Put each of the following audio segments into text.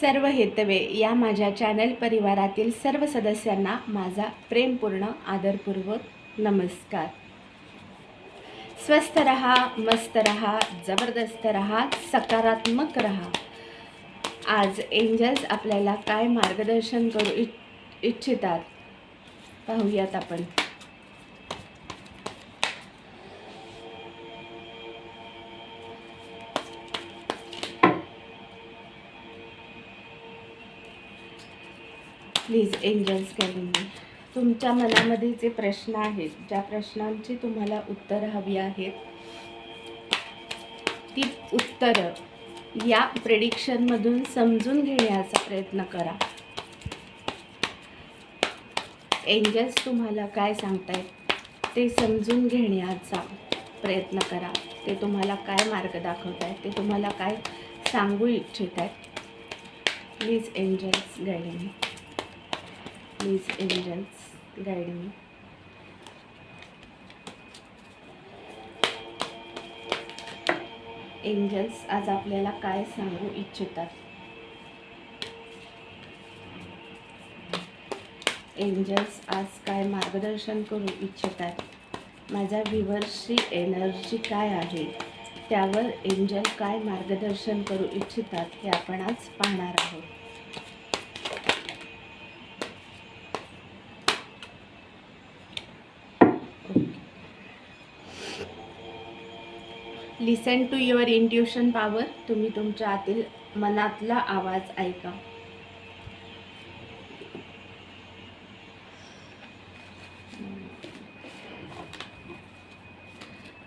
सर्व हेतवे या माझ्या चॅनल परिवारातील सर्व सदस्यांना माझा प्रेमपूर्ण आदरपूर्वक नमस्कार. स्वस्थ रहा मस्त रहा जबरदस्त रहा सकारात्मक रहा. आज एंजल्स आपल्याला काय मार्गदर्शन करू इच्छितात? पाहूयात आपण. प्लीज एंजल्स करून तुमच्या मनामध्ये जे प्रश्न आहेत ज्या प्रश्नांची तुम्हाला उत्तरं हवी आहेत ती उत्तरं या प्रेडिक्शनमधून समजून घेण्याचा प्रयत्न करा. एंजल्स तुम्हाला काय सांगतायत ते समजून घेण्याचा प्रयत्न करा. ते तुम्हाला काय मार्ग दाखवत आहेत ते तुम्हाला काय सांगू इच्छित आहेत please angels guide please angels guide me angels आज आपल्याला काय सांगू इच्छितात? एंजल्स आज काय मार्गदर्शन करू इच्छितात? माझ्या व्ह्युअर्सची एनर्जी काय आहे? त्यावर एंजल काय मार्गदर्शन करू इच्छितात हे आपण आज पाहणार आहोत. Listen to your intuition power तुम्ही तुमच्या आतील मनातला आवाज ऐका.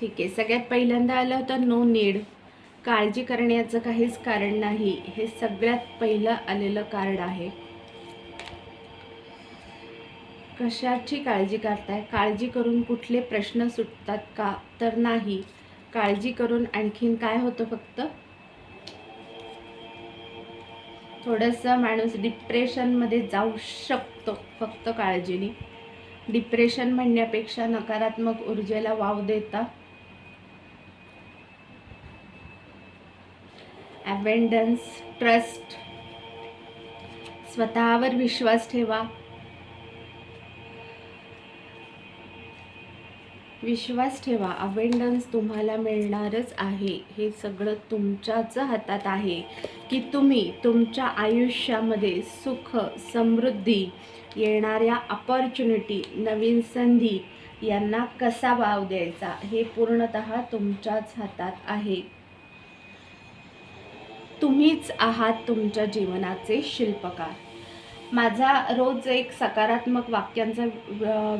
ठीक आहे. सगळ्यात पहिल्यांदा आलं होतं नो नीड काळजी करण्याचं काहीच कारण नाही. हे सगळ्यात पहिलं आलेलं कार्ड आहे. कशाची काळजी करताय? काळजी करून कुठले प्रश्न सुटतात का? तर नाही. काळजी करून आणखीन काय होतं फक्त? थोडंसं माणूस डिप्रेशनमध्ये जाऊ शकतो फक्त काळजीने. डिप्रेशन म्हणण्यापेक्षा नकारात्मक ऊर्जेला वाव देता. ॲबेंडन्स ट्रस्ट स्वतःवर विश्वास ठेवा. विश्वास ठेवा. अवेंडन्स तुम्हाला मिळणारच आहे. हे सगळं तुमच्याच हातात आहे. की तुम्ही तुमच्या आयुष्यामध्ये सुख समृद्धी येणाऱ्या अपॉर्च्युनिटी नवीन संधी यांना कसा वाव द्यायचा? हे पूर्णत तुमच्याच हातात आहे. तुम्हीच आहात तुमच्या जीवनाचे शिल्पकार. माझा रोज एक सकारात्मक वाक्यांचा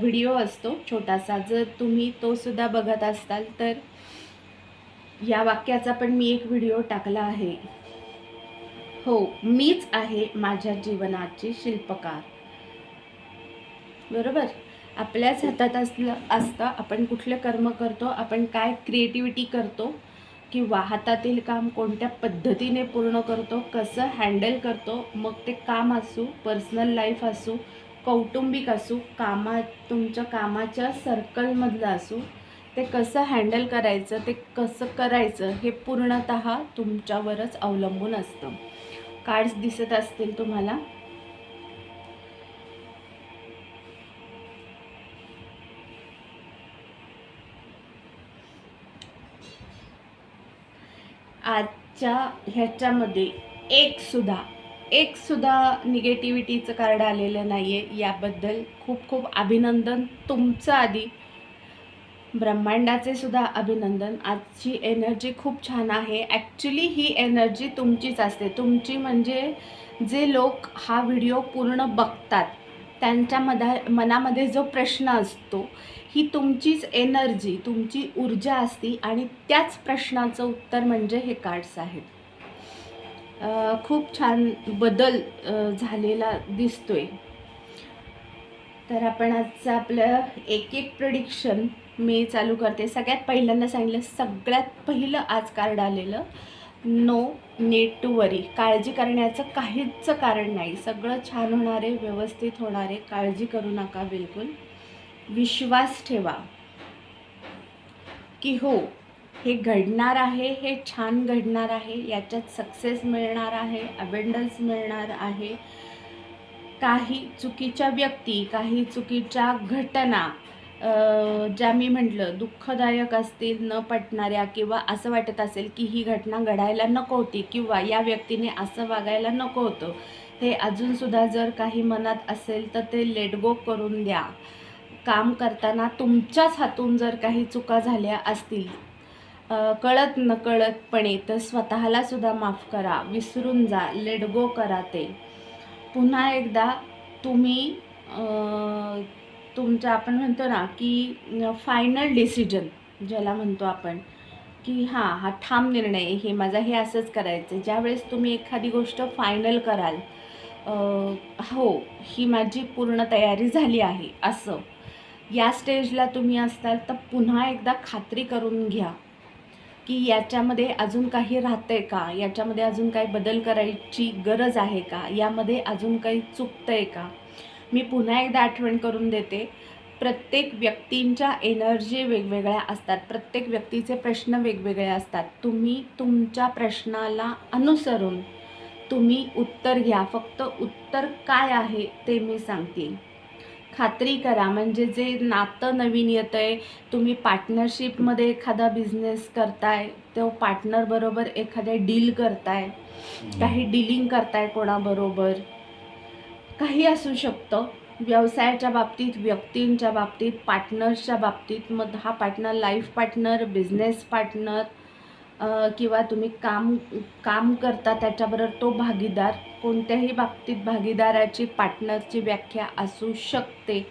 व्हिडिओ असतो छोटासा. जर तुम्ही तो सुद्धा बघत असताल तर या वाक्याचा पण मी एक व्हिडिओ टाकला आहे. हो मीच आहे माझ्या जीवनाची शिल्पकार. बरोबर? आपल्याच हातात असलं असतं. आपण कुठले कर्म करतो आपण काय क्रिएटिव्हिटी करतो किंवा हातातील काम कोणत्या पद्धतीने पूर्ण करतो कसं हँडल करतो मग ते काम असू पर्सनल लाईफ असू कौटुंबिक असू कामा तुमच्या कामाच्या सर्कलमधलं असू ते कसं हँडल करायचं ते कसं करायचं हे पूर्णत तुमच्यावरच अवलंबून असतं. कार्ड्स दिसत असतील तुम्हाला. आजच्या ह्याच्यामध्ये एकसुद्धा एकसुद्धा निगेटिव्हिटीचं कार्ड आलेलं नाही आहे याबद्दल खूप खूप अभिनंदन. तुमचं आधी ब्रह्मांडाचे सुद्धा अभिनंदन. आजची एनर्जी खूप छान आहे. ॲक्च्युली ही एनर्जी तुमचीच असते. तुमची म्हणजे जे लोक हा व्हिडिओ पूर्ण बघतात त्यांच्या मधा मनामध्ये जो प्रश्न असतो ही तुमचीच एनर्जी तुमची ऊर्जा असती आणि त्याच प्रश्नाचं उत्तर म्हणजे हे कार्ड्स आहेत. खूप छान बदल झालेला दिसतोय. तर आपण आजचं आपलं एक एक प्रिडिक्शन मी चालू करते. सगळ्यात पहिल्यांदा सांगितलं सगळ्यात पहिलं आज कार्ड आलेलं नो नीड टू वरी काळजी करण्याचं काहीच कारण नाही. सगळं छान होणारे व्यवस्थित होणारे काळजी करू नका बिलकुल. विश्वास ठेवा की हो हे घडणार आहे हे छान घडणार आहे याच्यात सक्सेस मिळणार आहे अबेंडन्स मिळणार आहे. काही चुकीच्या व्यक्ती काही चुकीच्या घटना ज्या मी म्हटलं दुःखदायक असतील न पटणाऱ्या किंवा असं वाटत असेल की ही घटना घडायला नको होती किंवा या व्यक्तीने असं वागायला नको होतं हे अजूनसुद्धा जर काही मनात असेल तर ते लेट गो करून द्या. काम करताना तुमच्याच हातून जर काही चुका झाल्या असतील कळत नकळतपणे तर स्वतःला सुद्धा माफ करा विसरून जा लेडगो करा ते. पुन्हा एकदा तुम्ही तुमचं आपण म्हणतो ना की फायनल डिसिजन ज्याला म्हणतो आपण की हां हा ठाम निर्णय हे माझा हे असंच करायचं आहे ज्यावेळेस तुम्ही एखादी गोष्ट फायनल कराल हो ही माझी पूर्ण तयारी झाली आहे असं. या स्टेजला तुम्ही असताल तर पुन्हा एकदा खात्री करून घ्या की याच्यामध्ये अजून काही राहतंय का? याच्यामध्ये अजून काही बदल करायची गरज आहे का? यामध्ये अजून काही चुकतं आहे का? मी पुन्हा एकदा आठवण करून देते. प्रत्येक व्यक्तींच्या एनर्जी वेगवेगळ्या असतात. प्रत्येक व्यक्तीचे प्रश्न वेगवेगळे असतात. तुम्ही तुमच्या प्रश्नाला अनुसरून तुम्ही उत्तर घ्या. फक्त उत्तर काय आहे ते मी सांगते. खात्री करा. म्हणजे जे नातं नवीन येतं आहे तुम्ही पार्टनरशिपमध्ये एखादा बिझनेस करताय तो पार्टनरबरोबर एखाद्या डील करताय. काही डीलिंग करताय कोणाबरोबर. काही असू शकतं. व्यवसायाच्या बाबतीत व्यक्तींच्या बाबतीत पार्टनर्सच्या बाबतीत मग हा partner life partner business partner किंवा तुम्ही काम काम करता त्याच्याबरोबर तो भागीदार कोणत्याही बाबतीत भागीदाराची पार्टनरची व्याख्या असू शकते.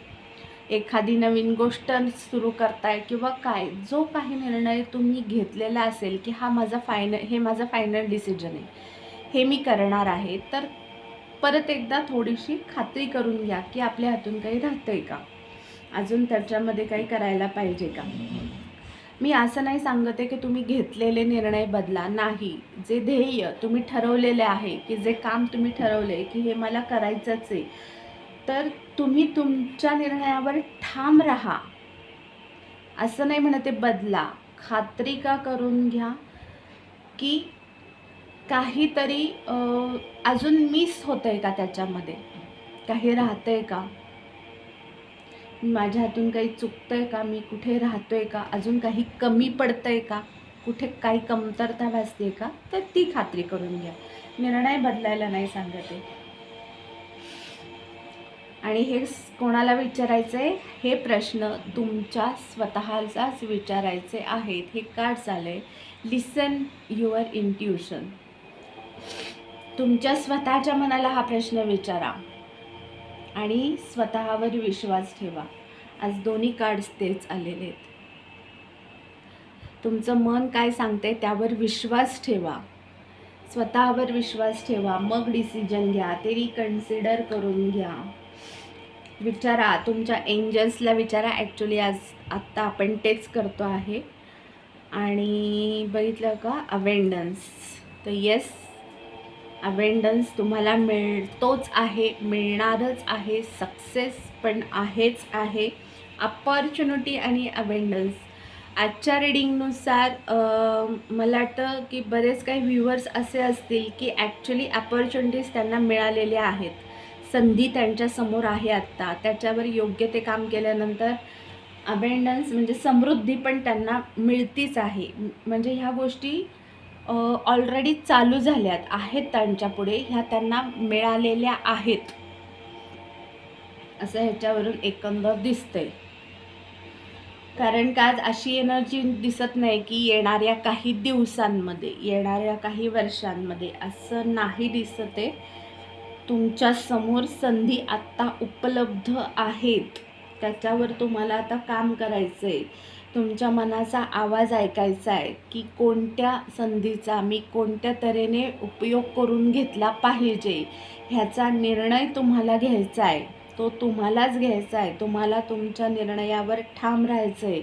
एखादी नवीन गोष्ट सुरू करताय किंवा काय जो काही निर्णय तुम्ही घेतलेला असेल की हा माझा फायनल हे माझं फायनल डिसिजन आहे हे मी करणार आहे तर परत एकदा थोडीशी खात्री करून घ्या की आपल्या हातून काही राहतं आहे का? अजून त्याच्यामध्ये काही करायला पाहिजे का? मी असं नाही सांगत आहे की तुम्ही घेतलेले निर्णय बदला. नाही. जे ध्येय तुम्ही ठरवलेले आहे की जे काम तुम्ही ठरवले की हे मला करायचंच आहे तर तुम्ही तुमच्या निर्णयावर ठाम राहा. असं नाही म्हणते बदला. खात्री का करून घ्या की काहीतरी अजून मिस होतं आहे का त्याच्यामध्ये? काही राहतं आहे का? माझ्या हातून काही चुकतं आहे का? मी कुठे राहतो आहे का? अजून काही कमी पडतं आहे का? कुठे काही कमतरता भासते का? तर ती खात्री करून घ्या. निर्णय बदलायला नाही सांगत आहे. आणि हे कोणाला विचारायचं आहे हे प्रश्न तुमच्या स्वतःचाच विचारायचे आहेत. हे काय चाललं आहे लिसन युअर इंट्युशन तुमच्या स्वतःच्या मनाला हा प्रश्न विचारा. आणि स्वतःवर विश्वास ठेवा. आज दोन्ही कार्ड्स तेच आलेले आहेत. तुमचं मन काय सांगते त्यावर विश्वास ठेवा. स्वतःवर विश्वास ठेवा. मग डिसिजन घ्या. ते रिकन्सिडर करून घ्या. विचारा. तुमच्या एंजल्सला विचारा. ॲक्च्युली आज आत्ता आपण तेच करतो आहे. आणि बघितलं का? अवेंडन्स तर येस अवेंडन्स तुम्हाला मिळतोच आहे मिळणारच आहे सक्सेस पण आहेच आहे. अपॉर्च्युनिटी आणि अवेंडन्स आजच्या रिडिंगनुसार मला वाटतं की बरेच काही व्ह्युअर्स असे असतील की ॲक्च्युली अपॉर्च्युनिटीज त्यांना मिळालेल्या आहेत. संधी त्यांच्यासमोर आहे आत्ता. त्याच्यावर योग्य ते काम केल्यानंतर अबेंडन्स म्हणजे समृद्धी पण त्यांना मिळतीच आहे. म्हणजे ह्या गोष्टी ऑलरेडी चालू झाल्यात आहेत त्यांच्या पुढे ह्या त्यांना मिळालेल्या आहेत. असं ह्याच्यावरून एकंदर दिसतंय. कारण का आज अशी एनर्जी दिसत नाही की येणाऱ्या काही दिवसांमध्ये येणाऱ्या काही वर्षांमध्ये असं नाही दिसत आहे तुमच्यासमोर संधी आत्ता उपलब्ध आहेत. त्याच्यावर तुम्हाला आता काम करायचं आहे तुमच्या मनाचा आवाज ऐकायचा आहे की कोणत्या संधीचा मी कोणत्या तऱ्हेने उपयोग करून घेतला पाहिजे ह्याचा निर्णय तुम्हाला घ्यायचा आहे. तो तुम्हालाच घ्यायचा आहे. तुम्हाला तुमच्या निर्णयावर ठाम राहायचं आहे.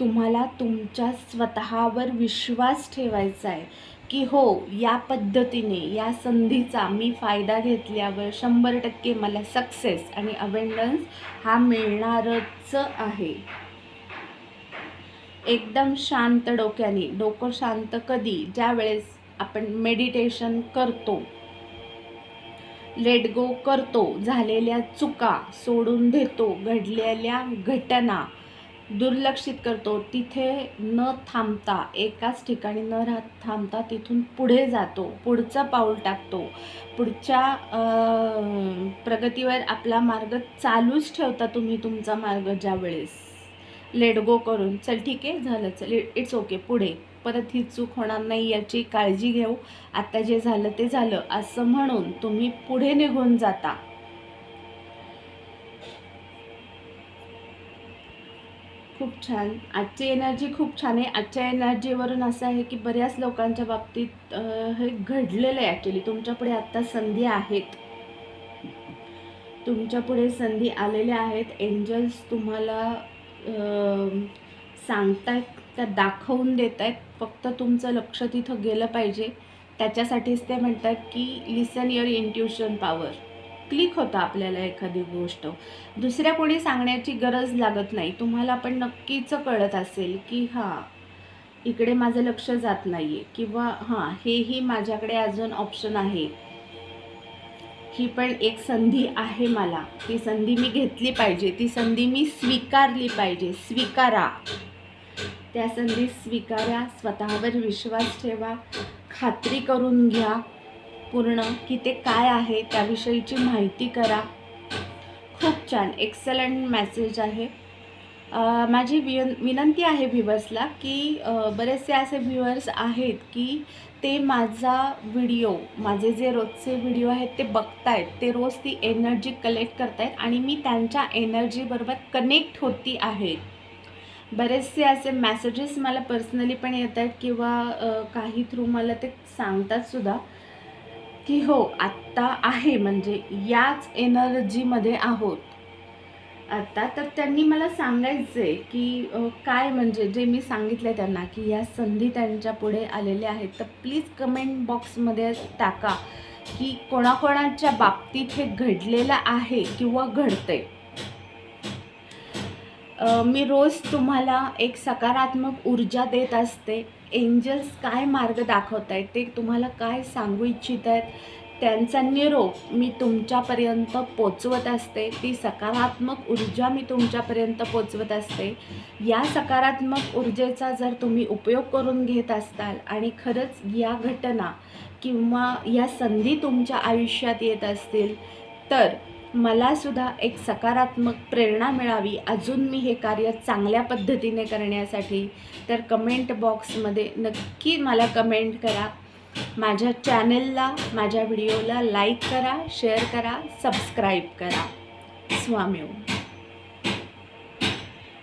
तुम्हाला तुमच्या स्वतःवर विश्वास ठेवायचा आहे की हो या पद्धतीने या संधीचा मी फायदा घेतल्यावर शंभर टक्के मला सक्सेस आणि अवेंडन्स हा मिळणारच आहे. एकदम शांत डोक्याने डोकं शांत कधी ज्या वेळेस आपण मेडिटेशन करतो. लेट गो करतो. झालेल्या चुका सोडून देतो. घडलेल्या घटना दुर्लक्षित करतो. तिथे न थांबता एकाच ठिकाणी न राहत थांबता तिथून पुढे जातो. पुढचं पाऊल टाकतो. पुढच्या प्रगतीवर आपला मार्ग चालूच ठेवता तुम्ही तुमचा मार्ग ज्या वेळेस लेट गो करून चल ठीक आहे झालं चल इट्स ओके पुढे. परत ही चूक होणार नाही याची काळजी घेऊ. आता जे झालं ते झालं असं म्हणून तुम्ही पुढे निघून जाता. खूप छान. आजची एनर्जी खूप छान आहे. आजच्या एनर्जीवरून असं आहे की बऱ्याच लोकांच्या बाबतीत हे घडलेलं आहे ॲक्च्युली तुमच्यापुढे आत्ता संधी आहेत. तुमच्यापुढे संधी आलेल्या आहेत. एंजल्स तुम्हाला सांगतायत त्या दाखवून देत आहेत फक्त तुमचं लक्ष तिथं गेलं पाहिजे. त्याच्यासाठीच ते म्हणतात की listen your intuition power click होतं आपल्याला एखादी गोष्ट. दुसऱ्या कोणी सांगण्याची गरज लागत नाही. तुम्हाला पण नक्कीच कळत असेल की हां इकडे माझं लक्ष जात नाही आहे किंवा हां हेही माझ्याकडे अजून ऑप्शन आहे. ही पण एक संधी आहे मला. ती संधी मी घेतली पाहिजे. ती संधी मी स्वीकारली पाहिजे. स्वीकारा. त्या संधी स्वीकारा. स्वतःवर विश्वास ठेवा. खात्री करून घ्या पूर्ण की ते काय आहे त्याविषयीची माहिती करा. खूप छान. एक्सलंट मॅसेज आहे. माझी विन विनंती आहे व्ह्युअर्सला की बरेचसे असे व्ह्युअर्स आहेत की ते माझा व्हिडिओ माझे जे रोजचे व्हिडिओ आहेत ते बघतायत ते रोज ती एनर्जी कलेक्ट करतायत आणि मी त्यांच्या एनर्जीबरोबर कनेक्ट होती आहे. बरेचसे असे मॅसेजेस मला पर्सनली पण येत आहेत किंवा काही थ्रू मला ते सांगतात सुद्धा की हो आत्ता आहे. म्हणजे याच एनर्जीमध्ये आहोत. आता तर त्यांनी मला सांगायचं आहे की काय म्हणजे जे मी सांगितलं त्यांना की या संधी त्यांच्या पुढे आलेल्या आहेत तर प्लीज कमेंट बॉक्समध्ये टाका की कोणाकोणाच्या बाबतीत हे घडलेलं आहे किंवा घडतंय. मी रोज तुम्हाला एक सकारात्मक ऊर्जा देत असते. एंजल्स काय मार्ग दाखवत आहेत ते तुम्हाला काय सांगू इच्छित आहेत त्यांचा निरोप मी तुमच्यापर्यंत पोचवत असते. ती सकारात्मक ऊर्जा मी तुमच्यापर्यंत पोचवत असते. या सकारात्मक ऊर्जेचा जर तुम्ही उपयोग करून घेत असताल आणि खरंच या घटना किंवा या संधी तुमच्या आयुष्यात येत असतील तर मलासुद्धा एक सकारात्मक प्रेरणा मिळावी. अजून मी हे कार्य चांगल्या पद्धतीने करण्यासाठी. तर कमेंट बॉक्समध्ये नक्की मला कमेंट करा. माझ्या चॅनेलला माझ्या व्हिडिओला लाईक करा शेअर करा सबस्क्राईब करा. स्वामी ओम.